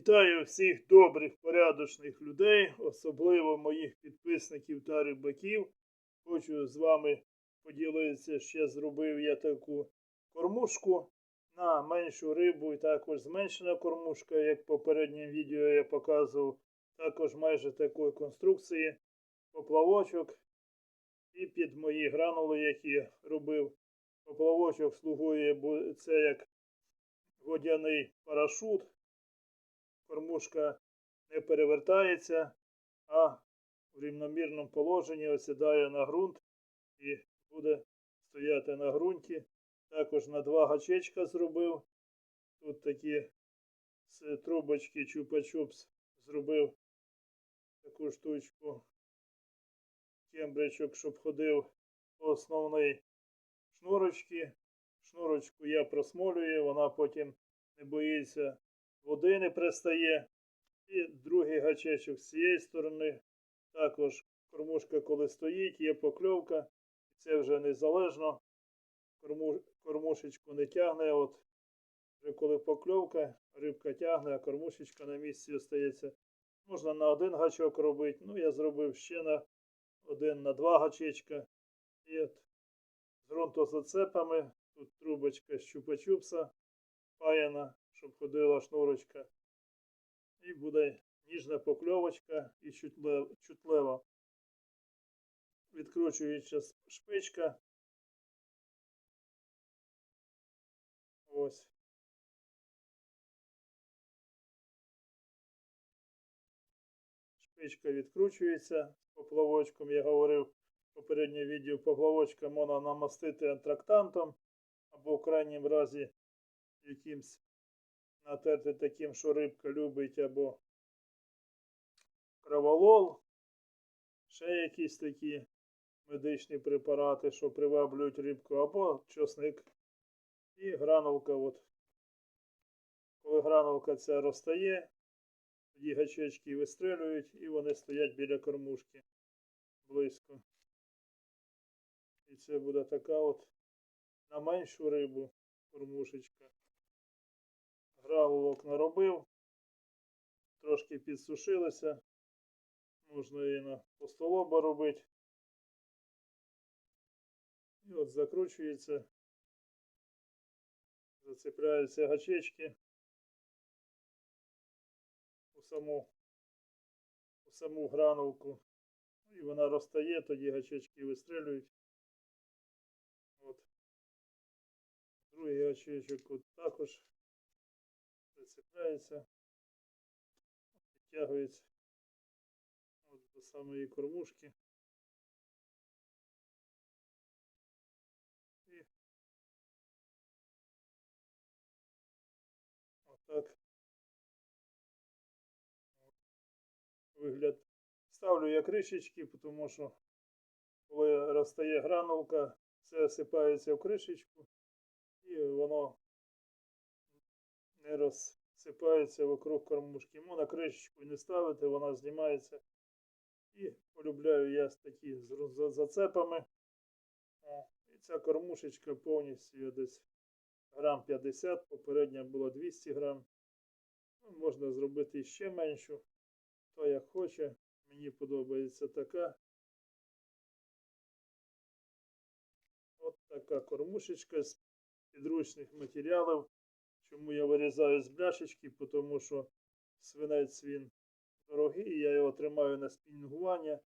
Вітаю всіх добрих, порядочних людей, особливо моїх підписників та рибаків. Хочу з вами поділитися, ще зробив я таку кормушку на меншу рибу і також зменшена кормушка, як в попередньому відео я показував. Також майже такої конструкції поплавочок і під мої гранули, які робив. Поплавочок слугує це як водяний парашут кормушка не перевертається, а в рівномірному положенні осідає на ґрунт і буде стояти на ґрунті. Також на два гачечка зробив. Тут такі з трубочки чупа-чупс зробив таку штучку. Кембричок, щоб ходив по основній шнурочці. Шнурочку я просмолюю, вона потім не боїться води не пристає. І другий гачечок з цієї сторони. Також кормушка, коли стоїть, є покльовка. Це вже незалежно. Корму, кормушечку не тягне. От вже коли покльовка, рибка тягне, а кормушечка на місці остається. Можна на один гачок робити. Ну, я зробив ще на один, на два гачечка. І от з ґрунтозацепами. Тут трубочка з чупа-чупса паяна щоб ходила шнурочка. І буде ніжна покльовочка і чутлева. Відкручуюча шпичка. Ось. Шпичка відкручується з поплавочком. Я говорив в попередньому відео поплавочка можна намастити антрактантом або в крайнім разі якимсь натерти таким, що рибка любить, або кроволол, ще якісь такі медичні препарати, що приваблюють рибку, або чосник і гранулка. От. Коли гранулка ця розтає, тоді гачечки вистрелюють і вони стоять біля кормушки близько. І це буде така от на меншу рибу кормушечка гранулок наробив, трошки підсушилися. Можна її на постолоба робити. І от закручується, зацепляються гачечки у саму, у саму гранулку. І вона розтає, тоді гачечки вистрілюють. От. Другий гачечок от також прицепляється, підтягується от до самої кормушки. І отак вигляд. Ставлю я кришечки, тому що коли розтає гранулка, це осипається в кришечку і воно не розсипається вокруг кормушки. Можна кришечку не ставити, вона знімається. І полюбляю я такі з зацепами. І ця кормушечка повністю десь грам 50, попередня була 200 грам. Ну, можна зробити ще меншу, хто як хоче. Мені подобається така. От така кормушечка з підручних матеріалів. Чому я вирізаю з бляшечки? Тому що свинець він дорогий, я його тримаю на спінінгування.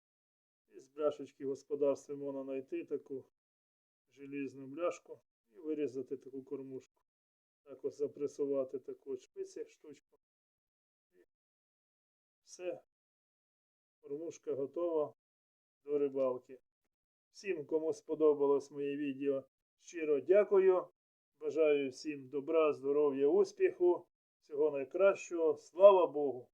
І з бляшечки в господарстві можна знайти таку желізну бляшку і вирізати таку кормушку. Так ось запресувати таку шпиці штучку. І все. Кормушка готова до рибалки. Всім, кому сподобалось моє відео, щиро дякую. Бажаю всім добра, здоров'я, успіху, всього найкращого. Слава Богу!